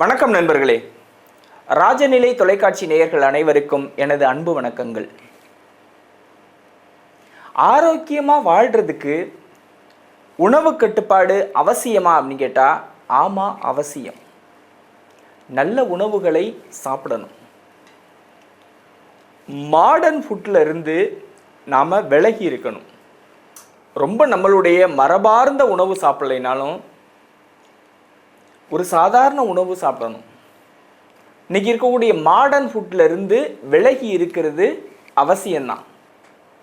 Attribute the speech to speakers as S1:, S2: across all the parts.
S1: வணக்கம் நண்பர்களே. ராஜநிலை தொலைக்காட்சி நேயர்கள் அனைவருக்கும் எனது அன்பு வணக்கங்கள். ஆரோக்கியமாக வாழ்கிறதுக்கு உணவு கட்டுப்பாடு அவசியமா அப்படின்னு கேட்டால் ஆமாம் அவசியம். நல்ல உணவுகளை சாப்பிடணும். மாடர்ன் ஃபுட்டில் இருந்து நாம் விலகி இருக்கணும். ரொம்ப நம்மளுடைய மரபார்ந்த உணவு சாப்பிடலைனாலும் ஒரு சாதாரண உணவு சாப்பிடணும். இன்னைக்கு இருக்கக்கூடிய மாடர்ன் ஃபுட்ல இருந்து விலகி இருக்கிறது அவசியம்தான்.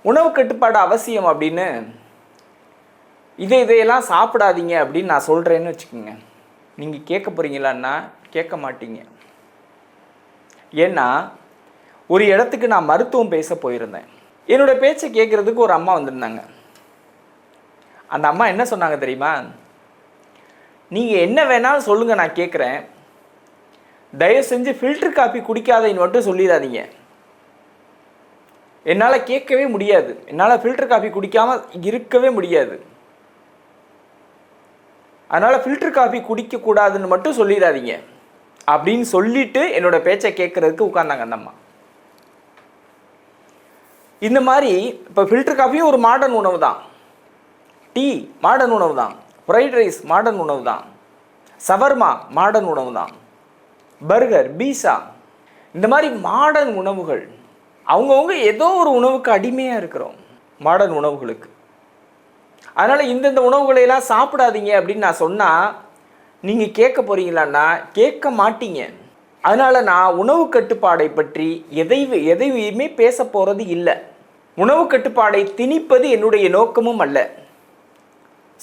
S1: உணவு கட்டுப்பாடு அவசியம் அப்படின்னு இதை இதையெல்லாம் சாப்பிடாதீங்க அப்படின்னு நான் சொல்கிறேன்னு வச்சுக்கோங்க. நீங்கள் கேட்க போகிறீங்களான்னா கேட்க மாட்டீங்க. ஏன்னா ஒரு இடத்துக்கு நான் மருத்துவம் பேச போயிருந்தேன். என்னோட பேச்சை கேட்குறதுக்கு ஒரு அம்மா வந்திருந்தாங்க. அந்த அம்மா என்ன சொன்னாங்க தெரியுமா? நீங்கள் என்ன வேணாலும் சொல்லுங்கள் நான் கேட்குறேன் தயவு செஞ்சு ஃபில்டர் காப்பி குடிக்காதேன்னு மட்டும் சொல்லிடாதீங்க. என்னால் கேட்கவே முடியாது. என்னால் ஃபில்டர் காப்பி குடிக்காமல் இருக்கவே முடியாது. அதனால் ஃபில்டர் காப்பி குடிக்கக்கூடாதுன்னு மட்டும் சொல்லிடாதீங்க. அப்படின்னு சொல்லிட்டு என்னோட பேச்சை கேட்குறதுக்கு உட்காந்தாங்க அந்த அம்மா. இந்த மாதிரி இப்போ ஃபில்டர் காஃபியும் ஒரு மாடர்ன் உணவு தான் டீ மாடர்ன் உணவு தான் ஃப்ரைட் ரைஸ் மாடர்ன் உணவு தான் சவர்மா மாடர்ன் உணவு தான் பர்கர் பீஸா இந்த மாதிரி மாடர்ன் உணவுகள் அவங்கவுங்க ஏதோ ஒரு உணவுக்கு அடிமையாக இருக்கிறோம் மாடர்ன் உணவுகளுக்கு. அதனால் இந்தந்த உணவுகளையெல்லாம் சாப்பிடாதீங்க அப்படின்னு நான் சொன்னால் நீங்கள் கேட்க போகிறீங்களான்னா கேட்க மாட்டீங்க. அதனால் நான் உணவு கட்டுப்பாடை பற்றி எதை எதையுமே பேச போகிறது இல்லை. உணவு கட்டுப்பாடை திணிப்பது என்னுடைய நோக்கமும் அல்ல.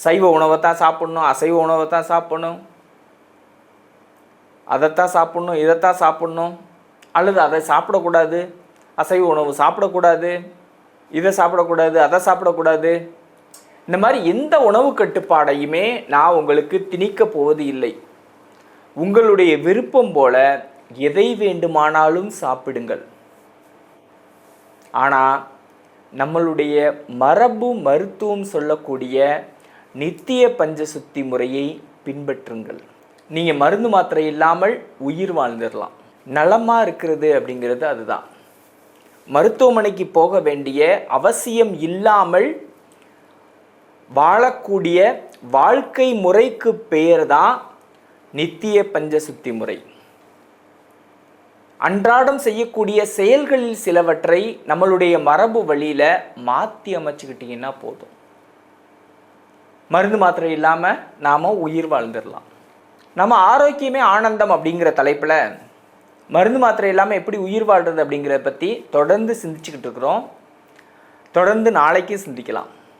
S1: சைவ உணவை தான் சாப்பிட்ணும் அசைவ உணவை தான் சாப்பிடணும். அதைத்தான் சாப்பிட்ணும் இதைத்தான் சாப்பிட்ணும். அல்லது அதை சாப்பிடக்கூடாது அசைவ உணவு சாப்பிடக்கூடாது இதை சாப்பிடக்கூடாது அதை சாப்பிடக்கூடாது. இந்த மாதிரி எந்த உணவு கட்டுப்பாடையுமே நான் உங்களுக்கு திணிக்க போவது இல்லை. உங்களுடைய விருப்பம் போல எதை வேண்டுமானாலும் சாப்பிடுங்கள். ஆனால் நம்மளுடைய மரபு மருத்துவம் சொல்லக்கூடிய நித்திய பஞ்சசுத்தி முறையை பின்பற்றுங்கள். நீங்கள் மருந்து மாத்திரை இல்லாமல் உயிர் வாழ்ந்துடலாம் நலமாக இருக்கிறது அப்படிங்கிறது அதுதான். மருத்துவமனைக்கு போக வேண்டிய அவசியம் இல்லாமல் வாழக்கூடிய வாழ்க்கை முறைக்கு பெயர் தான் நித்திய பஞ்சசுத்தி முறை. அன்றாடம் செய்யக்கூடிய செயல்களில் சிலவற்றை நம்மளுடைய மரபு வழியில் மாற்றி அமைச்சுக்கிட்டிங்கன்னா போதும். மருந்து மாத்திரை இல்லாமல் நாம் உயிர் வாழ்ந்துடலாம். நம்ம ஆரோக்கியமே ஆனந்தம் அப்படிங்கிற தலைப்பில் மருந்து மாத்திரை இல்லாமல் எப்படி உயிர் வாழ்கிறது அப்படிங்கிறத பற்றி தொடர்ந்து சிந்திச்சுக்கிட்டு இருக்கிறோம். தொடர்ந்து நாளைக்கு சிந்திக்கலாம்.